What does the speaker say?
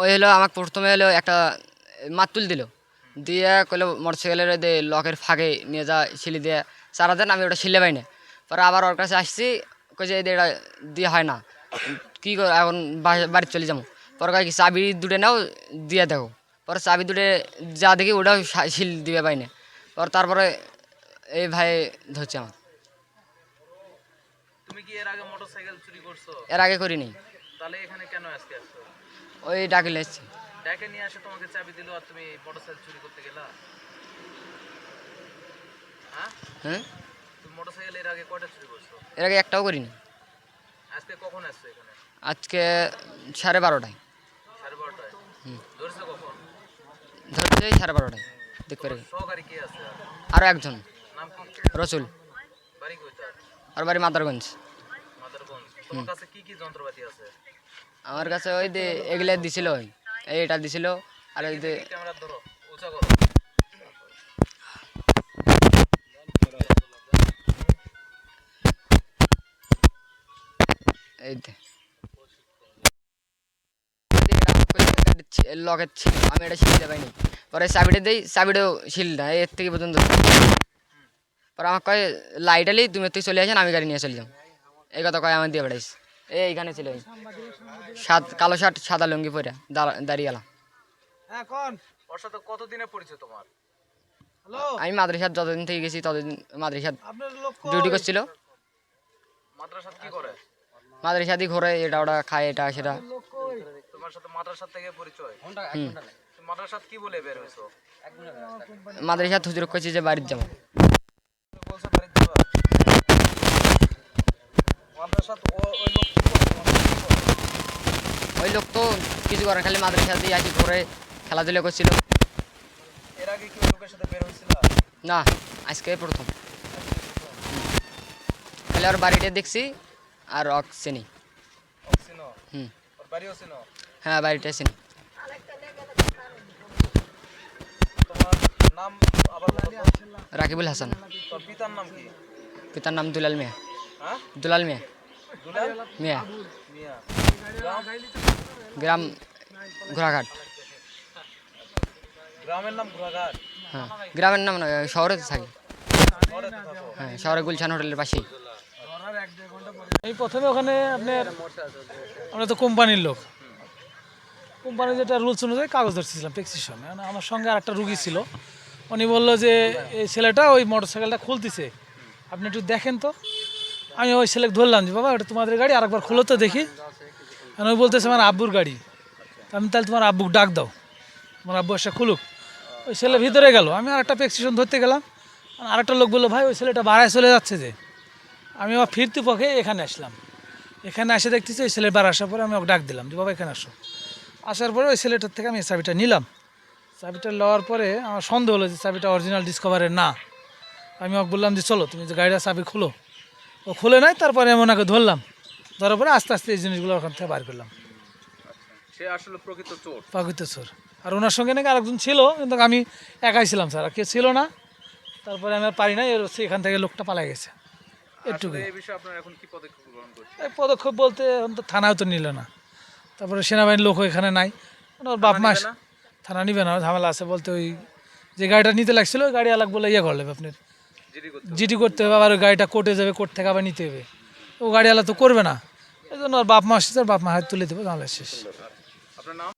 ওই হলো আমাকে প্রথমে হলো একটা মাতুল দিল। দিয়ে কইলো মোটর সাইকেলের দে লকের ফাঁকে নিয়ে যা শিলি দিয়ে। চারা দেন আমি ওটা শিলে পাই না পরে আবার ওর কাছে আসছি কই যে এটা দিয়ে হয় না। কী কর এখন বাড়ি চলে যাব। পরে কয় কি চাবি দুটো নাও দিয়ে দেখো। পরে চাবি দুটো যা দেখি ওটাও শিল দিবে পাই না পর তারপরে এই ভাই ধরছে আমার তুমি কি এর আগে মোটরসাইকেল চুরি করছ? এর আগে করিনি। তাহলে এখানে কেন আজকে আসছো? ওই ডাকিলে এসছি। ডেকে নিয়ে আসে তোমাকে চাবি দিল আর তুমি মোটরসাইকেল চুরি করতে গেলা? হ্যাঁ? হ্যাঁ? তুমি মোটরসাইকেল এর আগে কয়টা চুরি করছ? এর আগে একটাও করিনি। আজকে কখন আসছো এখানে? আজকে সাড়ে বারোটায়। সাড়ে বারোটায়। ধরছো কখন? ধরছে সাড়ে বারোটায়। দেখতে পারি। সহকারী কে আছে আর? একজন। নাম কি? রসুল। বাড়ি কই তার? আর বাড়ি মাদারগঞ্জ। তোমার কাছে কি কি যন্ত্রপাতি আছে? আমার কাছে ওই যে এগুলো দিছিল ওই এইটা দিছিল আর ওই যে ক্যামেরা ধরো উঁচা করো। এই ছিল আমি এটা শিলতে পাইনি পরে চাবিটা দিই চাবিটাও শিল না এর থেকে পর্যন্ত। পরে আমাকে কয় লাইট আলি তুমি তুই চলে আসেন আমি গাড়ি নিয়ে চলে যাও এই কথা কয় আমার দিয়ে বেড়াইস এই এইখানে ছিল সাত কালো শার্ট সাদা লুঙ্গি পরে দাঁড়িয়ে গেলাম। ওর সাথে কতদিনে পরিচয় তোমার? আমি মাদ্রাসার যতদিন থেকে গেছি ততদিন মাদ্রাসার ডিউটি করছিল। মাদ্রাসাত কি করে? মাদ্রাসাদি ঘোরে এটা ওটা খায় এটা সেটা। তোমার সাথে মাদ্রাসার থেকে পরিচয়? মাদ্রাসাত কি বলে বের মাদ্রাসার হুজুর করছি যে বাড়ির যাব তুমি বলছো বাড়িতে যাবা মাদ্রাসাত ও- ওই লোক করে করে? তো কিছু করে খালি মাদ্রাসা দিয়ে আসি ঘুরে খেলাধুলা করছিল। এর আগে কি লোকের সাথে বের হয়েছিলা? না আজকে প্রথম। খালি ওর বাড়িটা দেখছি আর অক চিনি চিনো হুম। ওর বাড়িও চিনো হ্যাঁ বাড়িটা চিনি। রাকিবুল হাসান। পিতার নাম কি? পিতার নাম দুলাল মিয়া। হ্যাঁ? দুলাল মিয়া। মিয়া। গ্রাম ঘোড়াঘাট। গ্রামের নাম ঘোড়াঘাট? হ্যাঁ গ্রামের নাম না শহরে থাকি। হ্যাঁ শহরে গুলশান হোটেলের পাশেই। এই প্রথমে ওখানে আপনার আমরা তো কোম্পানির লোক। কোম্পানির যেটা রুলস অনুযায়ী কাগজ ধরছিলাম ধরতেছিলাম প্রেসক্রিপশন আমার সঙ্গে আর একটা রুগী ছিল। উনি বলল যে এই ছেলেটা ওই মোটর সাইকেলটা খুলতেছে। আপনি একটু দেখেন তো। আমি ওই ছেলেকে ধরলাম যে, বাবা, এটা তোমাদের গাড়ি, আরেকবার খোলো তো দেখি। কারণ ওই বলতেছে, আমার আব্বুর গাড়ি। আমি তাহলে তোমার আব্বুক ডাক দাও। তোমার আব্বু এসে খুলুক। ওই ছেলে ভিতরে গেল। আমি আর একটা প্রেসক্রিপশন ধরতে গেলাম। আর একটা লোক বলল, ভাই, ওই ছেলেটা বাড়ায় চলে যাচ্ছে যে। আমি আবার ফিরতে পক্ষে এখানে আসলাম। এখানে এসে দেখতেছি ওই ছেলের বার আসার পরে আমি ওকে ডাক দিলাম যে, বাবা, এখানে আসো। আসার পরে ওই ছেলেটার থেকে আমি চাবিটা নিলাম। চাবিটা নেওয়ার পরে আমার সন্দেহ হলো যে, চাবিটা অরিজিনাল ডিসকভারের না। আমি ওকে বললাম যে, চলো, তুমি যে গাড়িটা চাবি খুলো। ও খুলে নাই তারপরে আমি ওনাকে ধরলাম। ধরার পরে আস্তে আস্তে এই জিনিসগুলো ওখান থেকে বার করলাম। সে আসলে প্রকৃত চোর। পাকিত চোর। আর ওনার সঙ্গে নাকি আরেকজন ছিল কিন্তু আমি একাই ছিলাম স্যার আর কেউ ছিল না। তারপরে আমি আর পারি না এর এখান থেকে লোকটা পালাই গেছে। একটুকু এই বিষয়ে আপনারা এখন কি পদক্ষেপ গ্রহণ করছেন? এই পদক্ষেপ বলতে এখন তো থানাও তো নিল না। তারপরে সেনাবাহিনীর লোক এখানে নাই। মানে ওর বাপ মাস থানা নিবে না ঝামেলা আছে বলতে ওই যে গাড়িটা নিতে লাগছিল ওই গাড়ি আলাক বলে ইয়ে করলে আপনার। জিডি করতে জিটি করতে হবে আবার গাড়িটা কোর্টে যাবে কোর্ট থেকে আবার নিতে হবে। ও গাড়িওয়ালা তো করবে না। এই জন্য ওর বাপ মা আসছে বাপ মা হাত তুলে দেবে তাহলে শেষ। আপনার নাম?